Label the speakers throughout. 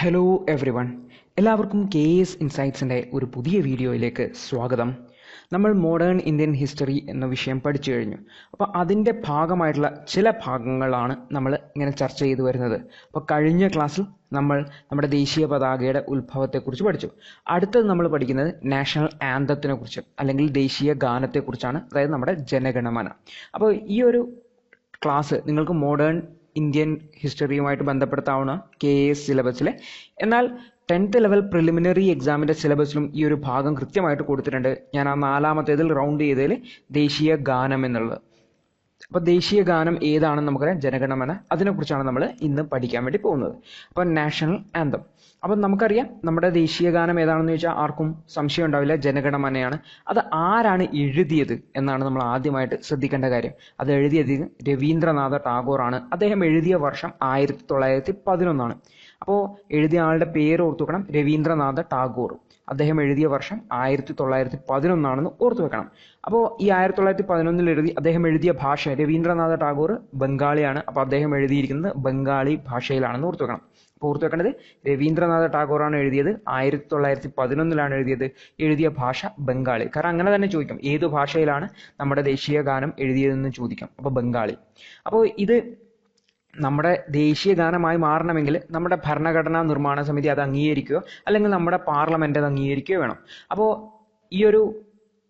Speaker 1: Hello everyone എല്ലാവർക്കും K S ഇൻസൈറ്റ്സിന്റെ ഒരു പുതിയ വീഡിയോയിലേക്ക് സ്വാഗതം. നമ്മൾ മോഡേൺ ഇന്ത്യൻ ഹിസ്റ്ററി എന്ന വിഷയം പഠിച്ചു കഴിഞ്ഞു. അപ്പോൾ അതിന്റെ ഭാഗമായിട്ടുള്ള ചില ഭാഗങ്ങളാണ് നമ്മൾ ഇങ്ങനെ ചർച്ച ചെയ്തു വരുന്നത്. അപ്പോൾ കഴിഞ്ഞ ക്ലാസ്സിൽ നമ്മൾ നമ്മുടെ ദേശീയ പതാകയുടെ ഉത്ഭവത്തെക്കുറിച്ച് പഠിച്ചു. അടുത്തത് നമ്മൾ പഠിക്കുന്നത് നാഷണൽ ആന്തത്തിനെ കുറിച്ച് അല്ലെങ്കിൽ ദേശീയ ഗാനത്തെക്കുറിച്ചാണ് അതായത് നമ്മുടെ ജനഗണമന. അപ്പോൾ ഈ ഒരു ക്ലാസ് നിങ്ങൾക്ക് മോഡേൺ ഇന്ത്യൻ ഹിസ്റ്ററിയുമായിട്ട് ബന്ധപ്പെടുത്താവുന്ന കെ എ എസ് സിലബസിലെ എന്നാൽ ടെൻത്ത് ലെവൽ പ്രിലിമിനറി എക്സാമിന്റെ സിലബസിലും ഈ ഒരു ഭാഗം കൃത്യമായിട്ട് കൊടുത്തിട്ടുണ്ട്. ഞാൻ ആ നാലാമത്തേതിൽ റൗണ്ട് ചെയ്തതിൽ ദേശീയ ഗാനം എന്നുള്ളത്. അപ്പോൾ ദേശീയ ഗാനം ഏതാണെന്ന് നമുക്കറിയാം? ജനഗണമന. അതിനെക്കുറിച്ചാണ് നമ്മൾ ഇന്ന് പഠിക്കാൻ വേണ്ടി പോകുന്നത്. അപ്പോൾ നാഷണൽ ആന്തം. അപ്പം നമുക്കറിയാം നമ്മുടെ ദേശീയ ഗാനം ഏതാണെന്ന് ചോദിച്ചാൽ ആർക്കും സംശയം ഉണ്ടാവില്ല. ജനഗണമനയാണ്. അത് ആരാണ് എഴുതിയത് എന്നാണ് നമ്മൾ ആദ്യമായിട്ട് ശ്രദ്ധിക്കേണ്ട കാര്യം. അത് എഴുതിയത് രവീന്ദ്രനാഥ ടാഗോറാണ്. അദ്ദേഹം എഴുതിയ വർഷം ആയിരത്തി തൊള്ളായിരത്തി പതിനൊന്നാണ്. അപ്പോൾ എഴുതിയ ആളുടെ പേര് ഓർത്തുക്കണം രവീന്ദ്രനാഥ ടാഗോർ. അദ്ദേഹം എഴുതിയ വർഷം ആയിരത്തി തൊള്ളായിരത്തി പതിനൊന്നാണെന്ന് ഓർത്തു വെക്കണം. അപ്പോൾ ഈ ആയിരത്തി തൊള്ളായിരത്തി പതിനൊന്നിൽ എഴുതി അദ്ദേഹം എഴുതിയ ഭാഷ രവീന്ദ്രനാഥ ടാഗോർ ബംഗാളിയാണ്. അപ്പോൾ അദ്ദേഹം എഴുതിയിരിക്കുന്നത് ബംഗാളി ഭാഷയിലാണെന്ന് ഓർത്തു വെക്കണം. അപ്പോൾ ഓർത്തു വെക്കേണ്ടത് രവീന്ദ്രനാഥ ടാഗോറാണ് എഴുതിയത് ആയിരത്തി തൊള്ളായിരത്തി പതിനൊന്നിലാണ് എഴുതിയത്. എഴുതിയ ഭാഷ ബംഗാളി. കാരണം അങ്ങനെ തന്നെ ചോദിക്കും ഏത് ഭാഷയിലാണ് നമ്മുടെ ദേശീയ ഗാനം എഴുതിയതെന്ന് ചോദിക്കാം. അപ്പോൾ ബംഗാളി. അപ്പോൾ ഇത് നമ്മുടെ ദേശീയ ഗാനമായി മാറണമെങ്കിൽ നമ്മുടെ ഭരണഘടനാ നിർമ്മാണ സമിതി അത് അംഗീകരിക്കുകയോ അല്ലെങ്കിൽ നമ്മുടെ പാർലമെന്റ് അത് അംഗീകരിക്കുകയോ വേണം. അപ്പോൾ ഈ ഒരു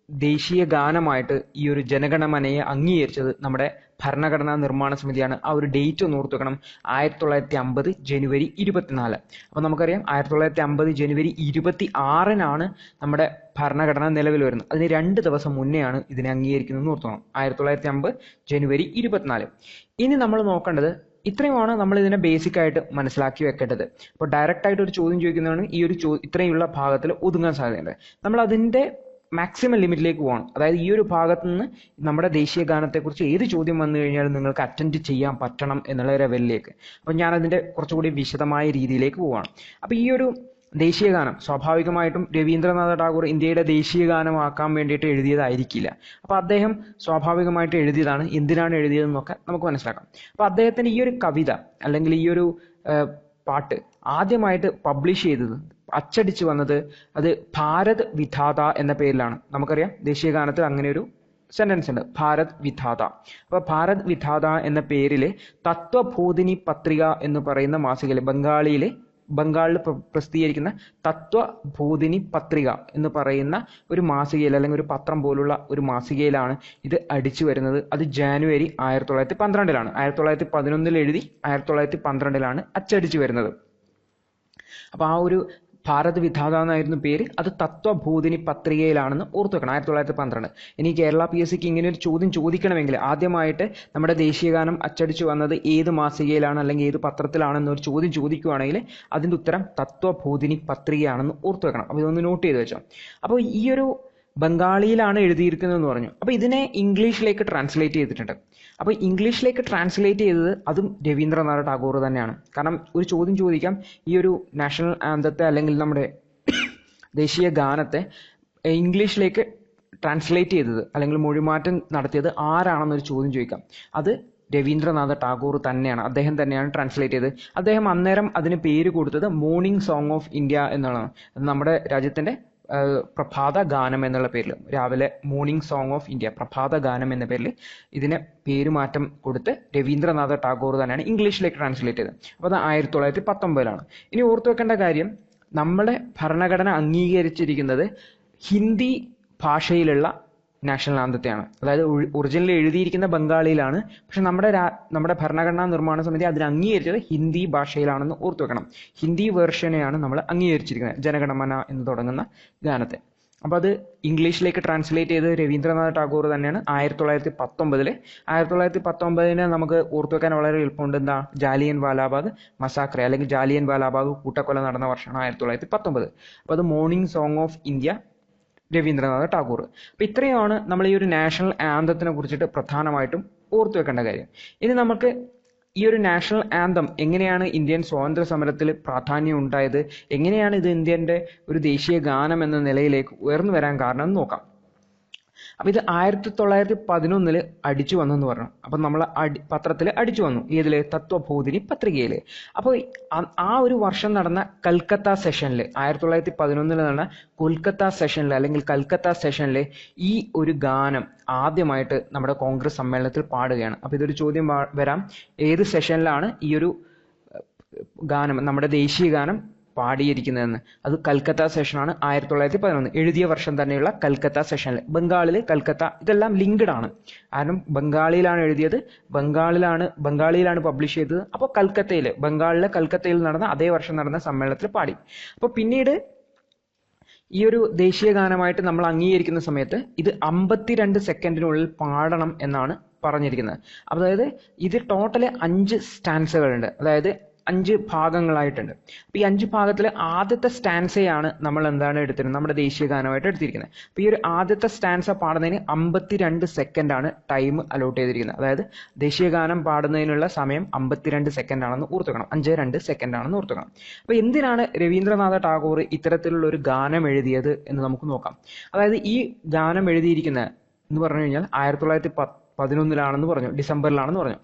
Speaker 1: ദേശീയ ഗാനമായിട്ട് ഈ ഒരു ജനഗണമനയെ അംഗീകരിച്ചത് നമ്മുടെ ഭരണഘടനാ നിർമ്മാണ സമിതിയാണ്. ആ ഒരു ഡേറ്റ് ഒന്ന് ഓർത്തു വെക്കണം. ആയിരത്തി തൊള്ളായിരത്തി അമ്പത് ജനുവരി ഇരുപത്തിനാല്. അപ്പോൾ നമുക്കറിയാം ആയിരത്തി തൊള്ളായിരത്തി അമ്പത് ജനുവരി ഇരുപത്തി ആറിനാണ് നമ്മുടെ ഭരണഘടന നിലവിൽ വരുന്നത്. അതിന് രണ്ട് ദിവസം മുന്നെയാണ് ഇതിനെ അംഗീകരിക്കുന്നതെന്ന് ഓർത്തോണം. ആയിരത്തി തൊള്ളായിരത്തി അമ്പത് ജനുവരി ഇരുപത്തിനാല്. ഇനി നമ്മൾ നോക്കേണ്ടത് ഇത്രയുമാണ് നമ്മൾ ഇതിനെ ബേസിക് ആയിട്ട് മനസ്സിലാക്കി വെക്കേണ്ടത്. അപ്പോൾ ഡയറക്റ്റ് ആയിട്ട് ഒരു ചോദ്യം ചോദിക്കുന്നതാണ് ഈ ഒരു ചോ ഇത്രയുള്ള ഭാഗത്തിൽ ഒതുങ്ങാൻ സാധ്യതയുണ്ട്. നമ്മൾ അതിന്റെ മാക്സിമം ലിമിറ്റിലേക്ക് പോകണം. അതായത് ഈ ഒരു ഭാഗത്തു നിന്ന് നമ്മുടെ ദേശീയ ഗാനത്തെക്കുറിച്ച് ഏത് ചോദ്യം വന്നു കഴിഞ്ഞാലും നിങ്ങൾക്ക് അറ്റൻഡ് ചെയ്യാൻ പറ്റണം എന്നുള്ള ലെവലിലേക്ക് അപ്പോൾ ഞാൻ അതിന്റെ കുറച്ചുകൂടി വിശദമായ രീതിയിലേക്ക് പോവാണ്. അപ്പോൾ ഈ ഒരു ദേശീയ ഗാനം സ്വാഭാവികമായിട്ടും രവീന്ദ്രനാഥ ടാഗോർ ഇന്ത്യയുടെ ദേശീയ ഗാനമാക്കാൻ വേണ്ടിയിട്ട് എഴുതിയതായിരിക്കില്ല. അപ്പോൾ അദ്ദേഹം സ്വാഭാവികമായിട്ട് എഴുതിയതാണ്. എന്തിനാണ് എഴുതിയതെന്നൊക്കെ നമുക്ക് മനസ്സിലാക്കാം. അപ്പോൾ അദ്ദേഹത്തിന് ഈ ഒരു കവിത അല്ലെങ്കിൽ ഈ ഒരു പാട്ട് ആദ്യമായിട്ട് പബ്ലിഷ് ചെയ്തത് അച്ചടിച്ച് വന്നത് അത് ഭാരത് വിധാത എന്ന പേരിലാണ്. നമുക്കറിയാം ദേശീയ ഗാനത്തിൽ അങ്ങനെ ഒരു സെന്റൻസ് ഉണ്ട്. ഭാരത് വിധാത. അപ്പോൾ ഭാരത് വിധാത എന്ന പേരിലെ തത്വബോധിനി പത്രിക എന്ന് പറയുന്ന മാസികയിൽ ബംഗാളിയിലെ ബംഗാളിൽ പ്രസിദ്ധീകരിക്കുന്ന തത്വഭൂതിനി പത്രിക എന്ന് പറയുന്ന ഒരു മാസികയിൽ അല്ലെങ്കിൽ ഒരു പത്രം പോലുള്ള ഒരു മാസികയിലാണ് ഇത് അടിച്ചു വരുന്നത്. അത് ജാനുവരി ആയിരത്തി തൊള്ളായിരത്തി പന്ത്രണ്ടിലാണ്. ആയിരത്തി തൊള്ളായിരത്തി പതിനൊന്നിൽ എഴുതി ആയിരത്തി തൊള്ളായിരത്തി പന്ത്രണ്ടിലാണ് അച്ചടിച്ചു വരുന്നത്. അപ്പോൾ ആ ഒരു ഭാരത് വിധാത എന്നായിരുന്നു പേര്. അത് തത്വഭൂതിനി പത്രികയിലാണെന്ന് ഓർത്തു വെക്കണം ആയിരത്തി തൊള്ളായിരത്തി പന്ത്രണ്ട് ഇനി കേരള പി എസ് സിക്ക് ഇങ്ങനെ ഒരു ചോദ്യം ചോദിക്കണമെങ്കിൽ ആദ്യമായിട്ട് നമ്മുടെ ദേശീയഗാനം അച്ചടിച്ചു വന്നത് ഏത് മാസികയിലാണ് അല്ലെങ്കിൽ ഏത് പത്രത്തിലാണെന്ന് ഒരു ചോദ്യം ചോദിക്കുകയാണെങ്കിൽ അതിന്റെ ഉത്തരം തത്വഭൂതിനി പത്രികയാണെന്ന് ഓർത്തു വെക്കണം. അപ്പോൾ ഇതൊന്ന് നോട്ട് ചെയ്ത് വെച്ചോ. അപ്പോൾ ഈ ഒരു ബംഗാളിയിലാണ് എഴുതിയിരിക്കുന്നതെന്ന് പറഞ്ഞു. അപ്പോൾ ഇതിനെ ഇംഗ്ലീഷിലേക്ക് ട്രാൻസ്ലേറ്റ് ചെയ്തിട്ടുണ്ട്. അപ്പോൾ ഇംഗ്ലീഷിലേക്ക് ട്രാൻസ്ലേറ്റ് ചെയ്തത് അതും രവീന്ദ്രനാഥ ടാഗോർ തന്നെയാണ്. കാരണം ഒരു ചോദ്യം ചോദിക്കാം. ഈ ഒരു നാഷണൽ ആന്തത്തെ അല്ലെങ്കിൽ നമ്മുടെ ദേശീയ ഗാനത്തെ ഇംഗ്ലീഷിലേക്ക് ട്രാൻസ്ലേറ്റ് ചെയ്തത് അല്ലെങ്കിൽ മൊഴിമാറ്റം നടത്തിയത് ആരാണെന്നൊരു ചോദ്യം ചോദിക്കാം. അത് രവീന്ദ്രനാഥ ടാഗോർ തന്നെയാണ്. അദ്ദേഹം തന്നെയാണ് ട്രാൻസ്ലേറ്റ് ചെയ്തത്. അദ്ദേഹം അന്നേരം അതിന് പേര് കൊടുത്തത് മോർണിംഗ് സോങ് ഓഫ് ഇന്ത്യ എന്നുള്ളതാണ് നമ്മുടെ രാജ്യത്തിന്റെ പ്രഭാത ഗാനം എന്നുള്ള പേരിൽ രാവിലെ മോർണിംഗ് സോങ് ഓഫ് ഇന്ത്യ പ്രഭാത ഗാനം എന്ന പേരിൽ ഇതിനെ പേരുമാറ്റം കൊടുത്ത് രവീന്ദ്രനാഥ ടാഗോർ തന്നെയാണ് ഇംഗ്ലീഷിലേക്ക് ട്രാൻസ്ലേറ്റ് ചെയ്തത്. അപ്പോൾ അത് ആയിരത്തി തൊള്ളായിരത്തി പത്തൊമ്പതിലാണ്. ഇനി ഓർത്തു വെക്കേണ്ട കാര്യം നമ്മുടെ ഭരണഘടന അംഗീകരിച്ചിരിക്കുന്നത് ഹിന്ദി ഭാഷയിലുള്ള നാഷണൽ ആന്തത്തെയാണ്. അതായത് ഒറിജിനൽ എഴുതിയിരിക്കുന്ന ബംഗാളിയിലാണ്. പക്ഷെ നമ്മുടെ നമ്മുടെ ഭരണഘടനാ നിർമ്മാണ സമിതി അതിന് അംഗീകരിച്ചത് ഹിന്ദി ഭാഷയിലാണെന്ന് ഓർത്തു വെക്കണം. ഹിന്ദി വേർഷനെയാണ് നമ്മൾ അംഗീകരിച്ചിരിക്കുന്നത്. ജനഗണമന എന്ന് തുടങ്ങുന്ന ഗാനത്തെ. അപ്പോൾ അത് ഇംഗ്ലീഷിലേക്ക് ട്രാൻസ്ലേറ്റ് ചെയ്ത് രവീന്ദ്രനാഥ് ടാഗോർ തന്നെയാണ് ആയിരത്തി തൊള്ളായിരത്തി പത്തൊമ്പതിൽ ആയിരത്തി തൊള്ളായിരത്തി പത്തൊമ്പതിന് നമുക്ക് ഓർത്തു വെക്കാൻ വളരെ എളുപ്പമുണ്ട്. എന്താ? ജാലിയൻ വാലാബാഗ് മസാക്ര അല്ലെങ്കിൽ ജാലിയൻ വാലാബാഗ് കൂട്ടക്കൊല നടന്ന വർഷമാണ് ആയിരത്തി തൊള്ളായിരത്തി പത്തൊമ്പത് അപ്പോൾ അത് morning song of India Rabindranath Tagore. അപ്പം ഇത്രയാണ് നമ്മൾ ഈ ഒരു നാഷണൽ ആന്തത്തിനെ കുറിച്ചിട്ട് പ്രധാനമായിട്ടും ഓർത്തു വെക്കേണ്ട കാര്യം. ഇനി നമുക്ക് ഈ ഒരു നാഷണൽ ആന്തം എങ്ങനെയാണ് ഇന്ത്യൻ സ്വാതന്ത്ര്യ സമരത്തിൽ പ്രാധാന്യം ഉണ്ടായത്? എങ്ങനെയാണ് ഇത് ഇന്ത്യന്റെ ഒരു ദേശീയ ഗാനം എന്ന നിലയിലേക്ക് ഉയർന്നു വരാൻ കാരണം എന്ന് നോക്കാം. അപ്പൊ ഇത് ആയിരത്തി തൊള്ളായിരത്തി പതിനൊന്നിൽ അടിച്ചു വന്നു എന്ന് പറഞ്ഞു. അപ്പൊ നമ്മൾ അടി പത്രത്തിൽ അടിച്ചു വന്നു. ഏതിൽ തത്വബോധിനി പത്രികയിൽ. അപ്പോൾ ആ ഒരു വർഷം നടന്ന കൽക്കത്ത സെഷനിൽ ആയിരത്തി തൊള്ളായിരത്തി നടന്ന കൊൽക്കത്ത സെഷനിൽ അല്ലെങ്കിൽ കൽക്കത്ത സെഷനിൽ ഈ ഒരു ഗാനം ആദ്യമായിട്ട് നമ്മുടെ കോൺഗ്രസ് സമ്മേളനത്തിൽ പാടുകയാണ്. അപ്പൊ ഇതൊരു ചോദ്യം വരാം. ഏത് സെഷനിലാണ് ഈ ഒരു ഗാനം നമ്മുടെ ദേശീയ ഗാനം പാടിയിരിക്കുന്നതെന്ന്. അത് കൽക്കത്ത സെഷനാണ് ആയിരത്തി തൊള്ളായിരത്തി പതിനൊന്ന് എഴുതിയ വർഷം തന്നെയുള്ള കൽക്കത്ത സെഷനിൽ ബംഗാളിൽ കൽക്കത്ത ഇതെല്ലാം ലിങ്ക്ഡ് ആണ്. കാരണം ബംഗാളിയിലാണ് എഴുതിയത് ബംഗാളിലാണ് ബംഗാളിയിലാണ് പബ്ലിഷ് ചെയ്തത്. അപ്പോൾ കൽക്കത്തയിൽ ബംഗാളിലെ കൽക്കത്തയിൽ നടന്ന അതേ വർഷം നടന്ന സമ്മേളനത്തിൽ പാടി. അപ്പോൾ പിന്നീട് ഈ ഒരു ദേശീയ ഗാനമായിട്ട് നമ്മൾ അംഗീകരിക്കുന്ന സമയത്ത് ഇത് അമ്പത്തിരണ്ട് സെക്കൻഡിനുള്ളിൽ പാടണം എന്നാണ് പറഞ്ഞിരിക്കുന്നത്. അതായത് ഇത് ടോട്ടൽ അഞ്ച് സ്റ്റാൻസുകളുണ്ട് അതായത് അഞ്ച് ഭാഗങ്ങളായിട്ടുണ്ട്. അപ്പൊ ഈ അഞ്ച് ഭാഗത്തിൽ ആദ്യത്തെ സ്റ്റാൻസയാണ് നമ്മൾ എന്താണ് എടുത്തിരുന്നത്? നമ്മുടെ ദേശീയ ഗാനമായിട്ട് എടുത്തിരിക്കുന്നത്. അപ്പൊ ഈ ഒരു ആദ്യത്തെ സ്റ്റാൻസ പാടുന്നതിന് അമ്പത്തിരണ്ട് സെക്കൻഡ് ആണ് ടൈം അലോട്ട് ചെയ്തിരിക്കുന്നത്. അതായത് ദേശീയ ഗാനം പാടുന്നതിനുള്ള സമയം അമ്പത്തിരണ്ട് സെക്കൻഡ് ആണെന്ന് ഓർത്തുക്കണം. അഞ്ച് രണ്ട് സെക്കൻഡ് ആണെന്ന് ഓർത്തുക്കണം. അപ്പൊ എന്തിനാണ് രവീന്ദ്രനാഥ ടാഗോർ ഇത്തരത്തിലുള്ള ഒരു ഗാനം എഴുതിയത് എന്ന് നമുക്ക് നോക്കാം. അതായത് ഈ ഗാനം എഴുതിയിരിക്കുന്ന എന്ന് പറഞ്ഞു കഴിഞ്ഞാൽ ആയിരത്തി തൊള്ളായിരത്തി പതിനൊന്നിലാണെന്ന് പറഞ്ഞു. ഡിസംബറിലാണെന്ന് പറഞ്ഞു.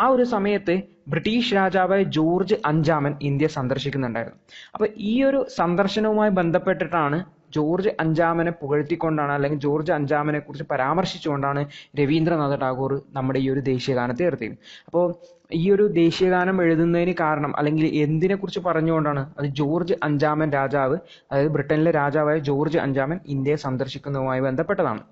Speaker 1: ആ ഒരു സമയത്ത് ബ്രിട്ടീഷ് രാജാവായ ജോർജ് അഞ്ചാമൻ ഇന്ത്യ സന്ദർശിക്കുന്നുണ്ടായിരുന്നു. അപ്പൊ ഈ ഒരു സന്ദർശനവുമായി ബന്ധപ്പെട്ടിട്ടാണ് ജോർജ് അഞ്ചാമനെ പുകഴ്ത്തിക്കൊണ്ടാണ് അല്ലെങ്കിൽ ജോർജ് അഞ്ചാമനെ കുറിച്ച് പരാമർശിച്ചുകൊണ്ടാണ് രവീന്ദ്രനാഥ ടാഗോർ നമ്മുടെ ഈ ഒരു ദേശീയഗാനത്തെ നിർത്തിയത് അപ്പോൾ ഈ ഒരു ദേശീയഗാനം എഴുതുന്നതിന് കാരണം അല്ലെങ്കിൽ എന്തിനെ കുറിച്ച് പറഞ്ഞുകൊണ്ടാണ് അത് ജോർജ് അഞ്ചാമൻ രാജാവ് അതായത് ബ്രിട്ടനിലെ രാജാവായ ജോർജ് അഞ്ചാമൻ ഇന്ത്യയെ സന്ദർശിക്കുന്നതുമായി ബന്ധപ്പെട്ടതാണ്.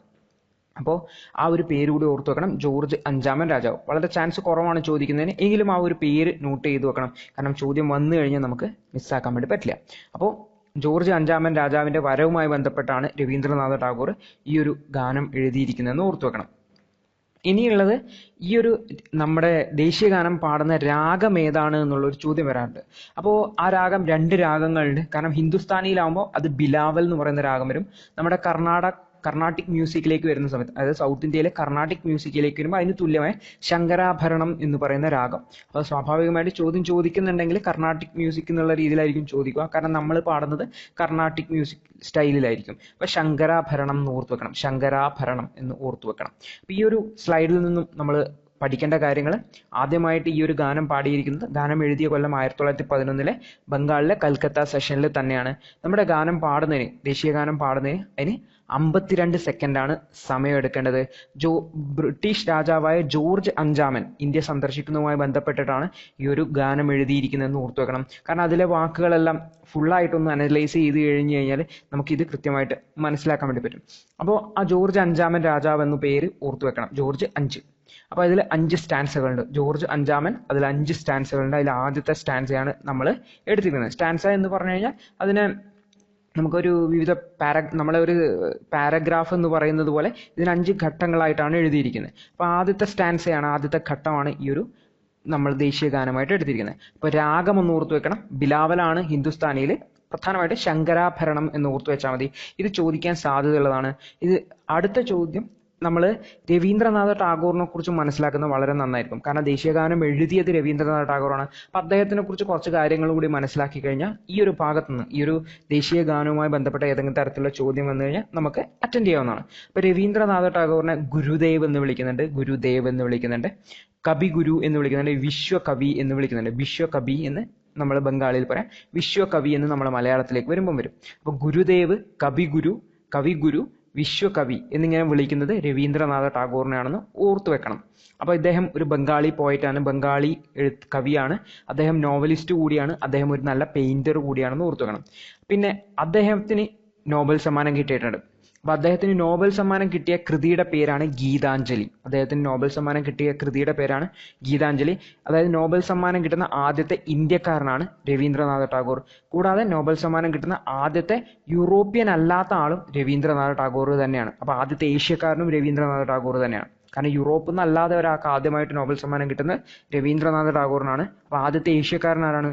Speaker 1: അപ്പോൾ ആ ഒരു പേര് കൂടി ഓർത്ത് വെക്കണം. ജോർജ് അഞ്ചാമൻ രാജാവ്. വളരെ ചാൻസ് കുറവാണ് ചോദിക്കുന്നതിന്. എങ്കിലും ആ ഒരു പേര് നോട്ട് ചെയ്ത് വെക്കണം. കാരണം ചോദ്യം വന്നു കഴിഞ്ഞാൽ നമുക്ക് മിസ്സാക്കാൻ വേണ്ടി പറ്റില്ല. അപ്പോൾ ജോർജ് അഞ്ചാമൻ രാജാവിന്റെ വരവുമായി ബന്ധപ്പെട്ടാണ് രവീന്ദ്രനാഥ ടാഗോർ ഈ ഒരു ഗാനം എഴുതിയിരിക്കുന്നതെന്ന് ഓർത്തു വെക്കണം. ഇനിയുള്ളത് ഈ ഒരു നമ്മുടെ ദേശീയ ഗാനം പാടുന്ന രാഗം ഏതാണ് എന്നുള്ള ഒരു ചോദ്യം വരാറുണ്ട്. അപ്പോൾ ആ രാഗം രണ്ട് രാഗങ്ങളുണ്ട്. കാരണം ഹിന്ദുസ്ഥാനിയിലാവുമ്പോൾ അത് ബിലാവൽ എന്ന് പറയുന്ന രാഗം വരും. നമ്മുടെ കർണാടക കർണാട്ടിക് മ്യൂസിക്കിലേക്ക് വരുന്ന സമയത്ത് അതായത് സൗത്ത് ഇന്ത്യയിലെ കർണാട്ടിക് മ്യൂസിക്കിലേക്ക് വരുമ്പോൾ അതിന് തുല്യമായ ശങ്കരാഭരണം എന്ന് പറയുന്ന രാഗം. അപ്പോൾ സ്വാഭാവികമായിട്ട് ചോദ്യം ചോദിക്കുന്നുണ്ടെങ്കിൽ കർണാട്ടിക് മ്യൂസിക് എന്നുള്ള രീതിയിലായിരിക്കും ചോദിക്കുക. കാരണം നമ്മൾ പാടുന്നത് കർണാട്ടിക് മ്യൂസിക് സ്റ്റൈലിലായിരിക്കും. അപ്പോൾ ശങ്കരാഭരണം എന്ന് ഓർത്ത് വെക്കണം. ശങ്കരാഭരണം എന്ന് ഓർത്ത് വെക്കണം. അപ്പോൾ ഈ ഒരു സ്ലൈഡിൽ നിന്നും നമ്മൾ പഠിക്കേണ്ട കാര്യങ്ങൾ ആദ്യമായിട്ട് ഈ ഒരു ഗാനം പാടിയിരിക്കുന്നത് ഗാനം എഴുതിയ കൊല്ലം ആയിരത്തി തൊള്ളായിരത്തി പതിനൊന്നിലെ ബംഗാളിലെ കൽക്കത്ത സെഷനിൽ തന്നെയാണ്. നമ്മുടെ ഗാനം പാടുന്നതിന് ദേശീയ ഗാനം പാടുന്നതിന് അതിന് അമ്പത്തിരണ്ട് സെക്കൻഡാണ് സമയം എടുക്കേണ്ടത് ജോ ബ്രിട്ടീഷ് രാജാവായ ജോർജ് അഞ്ചാമൻ ഇന്ത്യ സന്ദർശിക്കുന്നതുമായി ബന്ധപ്പെട്ടിട്ടാണ് ഈ ഒരു ഗാനം എഴുതിയിരിക്കുന്നതെന്ന് ഓർത്തു വെക്കണം. കാരണം അതിലെ വാക്കുകളെല്ലാം ഫുള്ളായിട്ടൊന്ന് അനലൈസ് ചെയ്ത് കഴിഞ്ഞ് കഴിഞ്ഞാൽ നമുക്കിത് കൃത്യമായിട്ട് മനസ്സിലാക്കാൻ വേണ്ടി പറ്റും. അപ്പോൾ ആ ജോർജ് അഞ്ചാമൻ രാജാവ് എന്ന പേര് ഓർത്തു വെക്കണം. ജോർജ് അഞ്ച്. അപ്പൊ അതിൽ അഞ്ച് സ്റ്റാൻസുകളുണ്ട് ജോർജ് അഞ്ചാമൻ അതിൽ അഞ്ച് സ്റ്റാൻസുകളുണ്ട് അതിൽ ആദ്യത്തെ സ്റ്റാൻസയാണ് നമ്മൾ എടുത്തിരിക്കുന്നത്. സ്റ്റാൻസ എന്ന് പറഞ്ഞു കഴിഞ്ഞാൽ അതിനെ നമുക്കൊരു വിവിധ പാര നമ്മളെ ഒരു പാരഗ്രാഫ് എന്ന് പറയുന്നത് പോലെ ഇതിന് അഞ്ച് ഘട്ടങ്ങളായിട്ടാണ് എഴുതിയിരിക്കുന്നത്. അപ്പോൾ ആദ്യത്തെ സ്റ്റാൻസയാണ് ആദ്യത്തെ ഘട്ടമാണ് ഈ ഒരു നമ്മൾ ദേശീയ ഗാനമായിട്ട് എടുത്തിരിക്കുന്നത്. അപ്പോൾ രാഗം ഒന്ന് ഓർത്തു വെക്കണം. ബിലാവലാണ് ഹിന്ദുസ്ഥാനിയിൽ പ്രധാനമായിട്ട് ശങ്കരാഭരണം എന്ന് ഓർത്തു വെച്ചാൽ മതി. ഇത് ചോദിക്കാൻ സാധ്യതയുള്ളതാണ്. ഇത് അടുത്ത ചോദ്യം നമ്മൾ രവീന്ദ്രനാഥ ടാഗോറിനെ കുറിച്ച് മനസ്സിലാക്കുന്നത് വളരെ നന്നായിരിക്കും. കാരണം ദേശീയഗാനം എഴുതിയത് രവീന്ദ്രനാഥ ടാഗോറാണ്. അപ്പം അദ്ദേഹത്തിനെ കുറിച്ച് കുറച്ച് കാര്യങ്ങൾ കൂടി മനസ്സിലാക്കി കഴിഞ്ഞാൽ ഈ ഒരു ഭാഗത്ത് നിന്ന് ഈ ഒരു ദേശീയ ഗാനവുമായി ബന്ധപ്പെട്ട ഏതെങ്കിലും തരത്തിലുള്ള ചോദ്യം വന്നു കഴിഞ്ഞാൽ നമുക്ക് അറ്റൻഡ് ചെയ്യാവുന്നതാണ്. അപ്പം രവീന്ദ്രനാഥ ടാഗോറിനെ ഗുരുദേവ് എന്ന് വിളിക്കുന്നുണ്ട്. ഗുരുദേവ് എന്ന് വിളിക്കുന്നുണ്ട്. കവി ഗുരു എന്ന് വിളിക്കുന്നുണ്ട്. വിശ്വകവി എന്ന് വിളിക്കുന്നുണ്ട്. വിശ്വകവി എന്ന് നമ്മൾ ബംഗാളിയിൽ പറയാം. വിശ്വകവി എന്ന് നമ്മൾ മലയാളത്തിലേക്ക് വരുമ്പം വരും. അപ്പോൾ ഗുരുദേവ് കവിഗുരു കവിഗുരു വിശ്വകവി എന്നിങ്ങനെ വിളിക്കുന്നത് രവീന്ദ്രനാഥ ടാഗോറിനെയാണെന്ന് ഓർത്തു വെക്കണം. അപ്പോൾ ഇദ്ദേഹം ഒരു ബംഗാളി പോയിട്ടാണ് ബംഗാളി എഴുത്ത് കവിയാണ്. അദ്ദേഹം നോവലിസ്റ്റ് കൂടിയാണ്. അദ്ദേഹം ഒരു നല്ല പെയിന്റർ കൂടിയാണെന്ന് ഓർത്തു വെക്കണം. പിന്നെ അദ്ദേഹത്തിന് നോബൽ സമ്മാനം കിട്ടിയിട്ടുണ്ട്. അപ്പൊ അദ്ദേഹത്തിന് നോബൽ സമ്മാനം കിട്ടിയ കൃതിയുടെ പേരാണ് ഗീതാഞ്ജലി. അദ്ദേഹത്തിന് നോബൽ സമ്മാനം കിട്ടിയ കൃതിയുടെ പേരാണ് ഗീതാഞ്ജലി. അതായത് നോബൽ സമ്മാനം കിട്ടുന്ന ആദ്യത്തെ ഇന്ത്യക്കാരനാണ് രവീന്ദ്രനാഥ ടാഗോർ. കൂടാതെ നോബൽ സമ്മാനം കിട്ടുന്ന ആദ്യത്തെ യൂറോപ്യൻ അല്ലാത്ത ആളും രവീന്ദ്രനാഥ ടാഗോർ തന്നെയാണ്. അപ്പൊ ആദ്യത്തെ ഏഷ്യക്കാരനും രവീന്ദ്രനാഥ ടാഗോർ തന്നെയാണ്. കാരണം യൂറോപ്പിൽ നിന്ന് അല്ലാതെ ഒരാൾക്ക് ആദ്യമായിട്ട് നോബൽ സമ്മാനം കിട്ടുന്നത് രവീന്ദ്രനാഥ ടാഗോറിനാണ്. അപ്പൊ ആദ്യത്തെ ഏഷ്യക്കാരൻ ആരാണ്?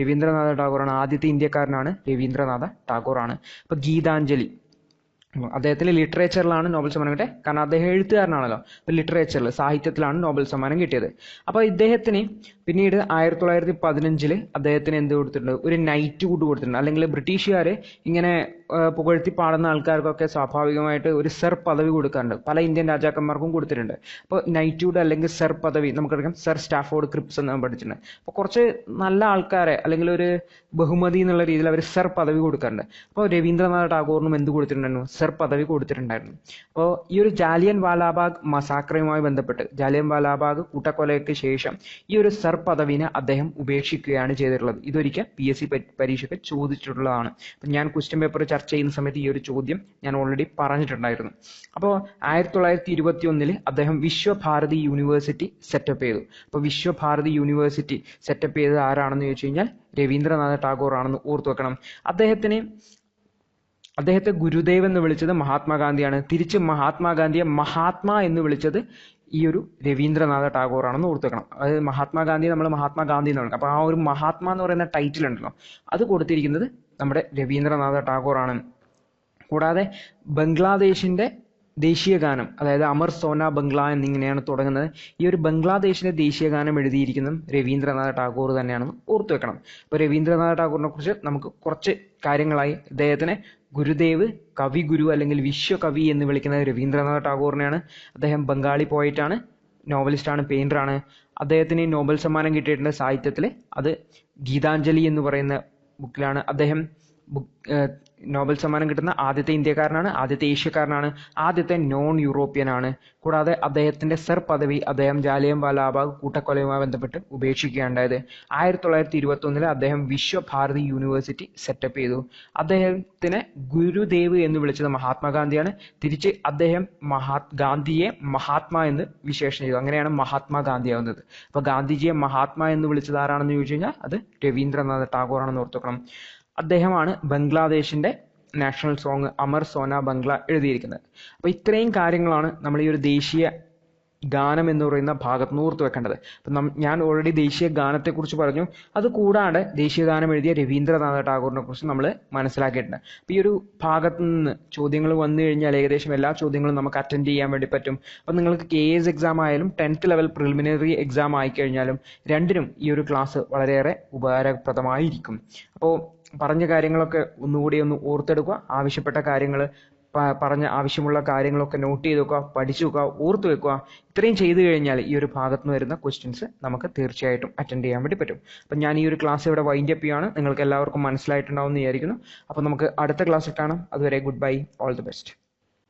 Speaker 1: രവീന്ദ്രനാഥ ടാഗോറാണ്. ആദ്യത്തെ ഇന്ത്യക്കാരനാണ് രവീന്ദ്രനാഥ ടാഗോറാണ്. അപ്പൊ ഗീതാഞ്ജലി. അദ്ദേഹത്തിന് ലിറ്ററേച്ചറിലാണ് നോബൽ സമ്മാനം കിട്ടിയത്. കാരണം അദ്ദേഹം എഴുത്തുകാരനാണല്ലോ. അപ്പോൾ ലിറ്ററേച്ചറിൽ സാഹിത്യത്തിലാണ് നോബൽ സമ്മാനം കിട്ടിയത്. അപ്പോൾ ഇദ്ദേഹത്തിന് പിന്നീട് ആയിരത്തി തൊള്ളായിരത്തി പതിനഞ്ചിൽ അദ്ദേഹത്തിന് എന്ത് കൊടുത്തിട്ടുണ്ട്? ഒരു നൈറ്റ് നൈറ്റ്ഹുഡ് കൊടുത്തിട്ടുണ്ട്. അല്ലെങ്കിൽ ബ്രിട്ടീഷുകാർ ഇങ്ങനെ പുകഴ്ത്തി പാടുന്ന ആൾക്കാർക്കൊക്കെ സ്വാഭാവികമായിട്ട് ഒരു സർ പദവി കൊടുക്കാറുണ്ട്. പല ഇന്ത്യൻ രാജാക്കന്മാർക്കും കൊടുത്തിട്ടുണ്ട്. അപ്പോൾ നൈറ്റ്ഹുഡ് അല്ലെങ്കിൽ സർ പദവി നമുക്കറിയാം. സർ സ്റ്റാഫോർഡ് ക്രിപ്സ് എന്ന് പഠിച്ചിട്ടുണ്ട്. അപ്പോൾ കുറച്ച് നല്ല ആൾക്കാരെ അല്ലെങ്കിൽ ഒരു ബഹുമതി എന്നുള്ള രീതിയിൽ അവർ സർ പദവി കൊടുക്കാറുണ്ട്. അപ്പോൾ രവീന്ദ്രനാഥ് ടാഗോറിനും എന്ത് കൊടുത്തിട്ടുണ്ടായിരുന്നു? സെർ പദവി കൊടുത്തിട്ടുണ്ടായിരുന്നു. അപ്പോൾ ഈ ഒരു ജാലിയൻ വാലാബാഗ് മസാക്രയുമായി ബന്ധപ്പെട്ട് ജാലിയൻ വാലാബാഗ് കൂട്ടക്കൊലയ്ക്ക് ശേഷം ഈ ഒരു സർ പദവിനെ അദ്ദേഹം ഉപേക്ഷിക്കുകയാണ് ചെയ്തിട്ടുള്ളത്. ഇതൊരിക്കൽ പി എസ് സി പരീക്ഷയ്ക്ക് ചോദിച്ചിട്ടുള്ളതാണ്. അപ്പം ഞാൻ ക്വസ്റ്റ്യൻ പേപ്പർ ചർച്ച ചെയ്യുന്ന സമയത്ത് ഈ ഒരു ചോദ്യം ഞാൻ ഓൾറെഡി പറഞ്ഞിട്ടുണ്ടായിരുന്നു. അപ്പോൾ ആയിരത്തി തൊള്ളായിരത്തി ഇരുപത്തി ഒന്നിൽ അദ്ദേഹം വിശ്വഭാരതി യൂണിവേഴ്സിറ്റി സെറ്റപ്പ് ചെയ്തു. അപ്പോൾ വിശ്വഭാരതി യൂണിവേഴ്സിറ്റി സെറ്റപ്പ് ചെയ്തത് ആരാണെന്ന് ചോദിച്ചു കഴിഞ്ഞാൽ രവീന്ദ്രനാഥ് ടാഗോർ ആണെന്ന് ഓർത്തു വെക്കണം അദ്ദേഹത്തിന് അദ്ദേഹത്തെ ഗുരുദേവ് എന്ന് വിളിച്ചത് മഹാത്മാഗാന്ധിയാണ്. തിരിച്ച് മഹാത്മാഗാന്ധിയെ മഹാത്മാ എന്ന് വിളിച്ചത് ഈ ഒരു രവീന്ദ്രനാഥ ടാഗോർ ആണെന്ന് ഓർത്ത് വെക്കണം അതായത് മഹാത്മാഗാന്ധി നമ്മൾ മഹാത്മാഗാന്ധി എന്ന് വിളിക്കും അപ്പോൾ ആ ഒരു മഹാത്മാ എന്ന് പറയുന്ന ടൈറ്റിൽ ഉണ്ടല്ലോ അത് കൊടുത്തിരിക്കുന്നത് നമ്മുടെ രവീന്ദ്രനാഥ ടാഗോർ ആണ് കൂടാതെ ബംഗ്ലാദേശിന്റെ ദേശീയ ഗാനം അതായത് അമർ സോന ബംഗ്ല എന്നിങ്ങനെയാണ് തുടങ്ങുന്നത്. ഈ ഒരു ബംഗ്ലാദേശിന്റെ ദേശീയ ഗാനം എഴുതിയിരിക്കുന്നതും രവീന്ദ്രനാഥ ടാഗോർ തന്നെയാണെന്ന് ഓർത്തു വെക്കണം. അപ്പോൾ രവീന്ദ്രനാഥ ടാഗോറിനെ കുറിച്ച് നമുക്ക് കുറച്ച് കാര്യങ്ങളായി അദ്ദേഹത്തിനെ ഗുരുദേവ് കവി ഗുരു അല്ലെങ്കിൽ വിശ്വകവി എന്ന് വിളിക്കുന്നത് രവീന്ദ്രനാഥ ടാഗോറിനെയാണ്. അദ്ദേഹം ബംഗാളി പോയിട്ടാണ് നോവലിസ്റ്റാണ് പെയിന്ററാണ്. അദ്ദേഹത്തിന് നോബൽ സമ്മാനം കിട്ടിയിട്ടുണ്ട് സാഹിത്യത്തിൽ അത് ഗീതാഞ്ജലി എന്ന് പറയുന്ന ബുക്കിലാണ്. അദ്ദേഹം നോബൽ സമ്മാനം കിട്ടുന്ന ആദ്യത്തെ ഇന്ത്യക്കാരനാണ് ആദ്യത്തെ ഏഷ്യക്കാരനാണ് ആദ്യത്തെ നോൺ യൂറോപ്യൻ ആണ്. കൂടാതെ അദ്ദേഹത്തിന്റെ സർ പദവി അദ്ദേഹം ജാലിയം വാലാബാഗ് കൂട്ടക്കൊലയുമായി ബന്ധപ്പെട്ട് ഉപേക്ഷിക്കുകയുണ്ടായത്. ആയിരത്തി തൊള്ളായിരത്തി ഇരുപത്തി ഒന്നിൽ അദ്ദേഹം വിശ്വഭാരതി യൂണിവേഴ്സിറ്റി സെറ്റപ്പ് ചെയ്തു. അദ്ദേഹത്തിനെ ഗുരുദേവ് എന്ന് വിളിച്ചത് മഹാത്മാഗാന്ധിയാണ്. തിരിച്ച് അദ്ദേഹം മഹാ ഗാന്ധിയെ മഹാത്മാ എന്ന് വിശേഷണം ചെയ്തു. അങ്ങനെയാണ് മഹാത്മാഗാന്ധി ആവുന്നത്. അപ്പൊ ഗാന്ധിജിയെ മഹാത്മാ എന്ന് വിളിച്ചത് ആരാണെന്ന് ചോദിച്ചു കഴിഞ്ഞാൽ അത് രവീന്ദ്രനാഥ് ടാഗോർ ആണെന്ന് ഓർത്തുക്കണം അദ്ദേഹമാണ് ബംഗ്ലാദേശിന്റെ നാഷണൽ സോങ് അമർ സോന ബംഗ്ല എഴുതിയിരിക്കുന്നത്. അപ്പോൾ ഇത്രയും കാര്യങ്ങളാണ് നമ്മൾ ഈ ഒരു ദേശീയ ഗാനം എന്ന് പറയുന്ന ഭാഗത്ത് നിന്ന് വെക്കേണ്ടത്. അപ്പം ഞാൻ ഓൾറെഡി ദേശീയ ഗാനത്തെക്കുറിച്ച് പറഞ്ഞു. അത് കൂടാതെ ദേശീയ ഗാനം എഴുതിയ രവീന്ദ്രനാഥ ടാഗോറിനെ കുറിച്ച് നമ്മൾ മനസ്സിലാക്കിയിട്ടുണ്ട് അപ്പം ഈ ഒരു ഭാഗത്ത് നിന്ന് ചോദ്യങ്ങൾ വന്നു കഴിഞ്ഞാൽ ഏകദേശം എല്ലാ ചോദ്യങ്ങളും നമുക്ക് അറ്റൻഡ് ചെയ്യാൻ വേണ്ടി പറ്റും. അപ്പം നിങ്ങൾക്ക് കെ എസ് എക്സാം ആയാലും ടെൻത്ത് ലെവൽ പ്രിലിമിനറി എക്സാം ആയിക്കഴിഞ്ഞാലും രണ്ടിനും ഈ ഒരു ക്ലാസ് വളരെയേറെ ഉപകാരപ്രദമായിരിക്കും. അപ്പോൾ പറഞ്ഞ കാര്യങ്ങളൊക്കെ ഒന്നുകൂടി ഒന്ന് ഓർത്തെടുക്കുക. ആവശ്യപ്പെട്ട കാര്യങ്ങൾ പറഞ്ഞ ആവശ്യമുള്ള കാര്യങ്ങളൊക്കെ നോട്ട് ചെയ്ത് വെക്കുക പഠിച്ചു വെക്കുക ഓർത്ത് വെക്കുക. ഇത്രയും ചെയ്തു കഴിഞ്ഞാൽ ഈ ഒരു ഭാഗത്ത് നിന്ന് വരുന്ന ക്വസ്റ്റ്യൻസ് നമുക്ക് തീർച്ചയായിട്ടും അറ്റൻഡ് ചെയ്യാൻ വേണ്ടി പറ്റും. അപ്പം ഞാൻ ഈ ഒരു ക്ലാസ് ഇവിടെ വൈൻഡ് അപ്പ് ചെയ്യാണ് നിങ്ങൾക്ക് എല്ലാവർക്കും മനസ്സിലായിട്ടുണ്ടാവും എന്ന് വിചാരിക്കുന്നു. അപ്പോൾ നമുക്ക് അടുത്ത ക്ലാസ്സിൽ കാണാം. അതുവരെ good bye all the best